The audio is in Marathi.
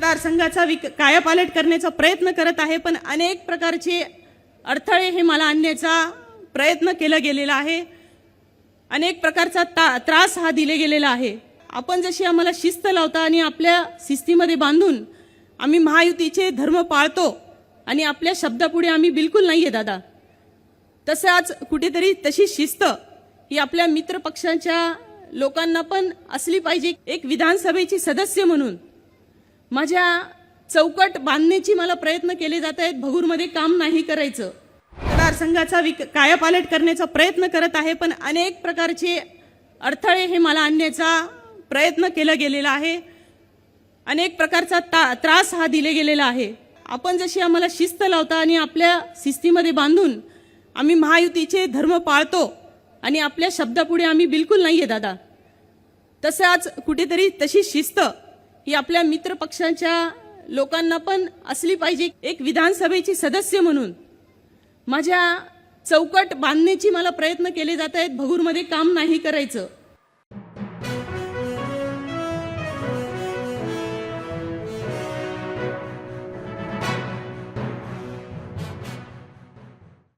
मतदारसंघाचा विक कायापालट करण्याचा प्रयत्न करत आहे पण अनेक प्रकारचे अडथळे हे मला आणण्याचा प्रयत्न केला गेलेला आहे. अनेक प्रकारचा ता त्रास हा दिले गेलेला आहे. आपण जशी आम्हाला शिस्त लावता आणि आपल्या शिस्तीमध्ये बांधून आम्ही महायुतीचे धर्म पाळतो आणि आपल्या शब्दापुढे आम्ही बिलकुल नाही आहे दादा. तसं आज कुठेतरी तशी शिस्त ही आपल्या मित्रपक्षांच्या लोकांना पण असली पाहिजे. एक विधानसभेची सदस्य म्हणून माझ्या चौकट बांधण्याची मला प्रयत्न केले जात आहेत. भगूरमध्ये काम नाही करायचं. मतदारसंघाचा विक कायापालट करण्याचा प्रयत्न करत आहे पण अनेक प्रकारचे अडथळे हे मला आणण्याचा प्रयत्न केला गेलेला आहे. अनेक प्रकारचा ता त्रास हा दिले गेलेला आहे. आपण जशी आम्हाला शिस्त लावता आणि आपल्या शिस्तीमध्ये बांधून आम्ही महायुतीचे धर्म पाळतो आणि आपल्या शब्दापुढे आम्ही बिलकुल नाही आहे दादा. तसं आज कुठेतरी तशी शिस्त ही आपल्या मित्र पक्षांच्या लोकांना पण असली पाहिजे. एक विधानसभेची सदस्य म्हणून माझ्या चौकट बांधण्याची मला प्रयत्न केले जात आहेत. भगूरमध्ये काम नाही करायचं.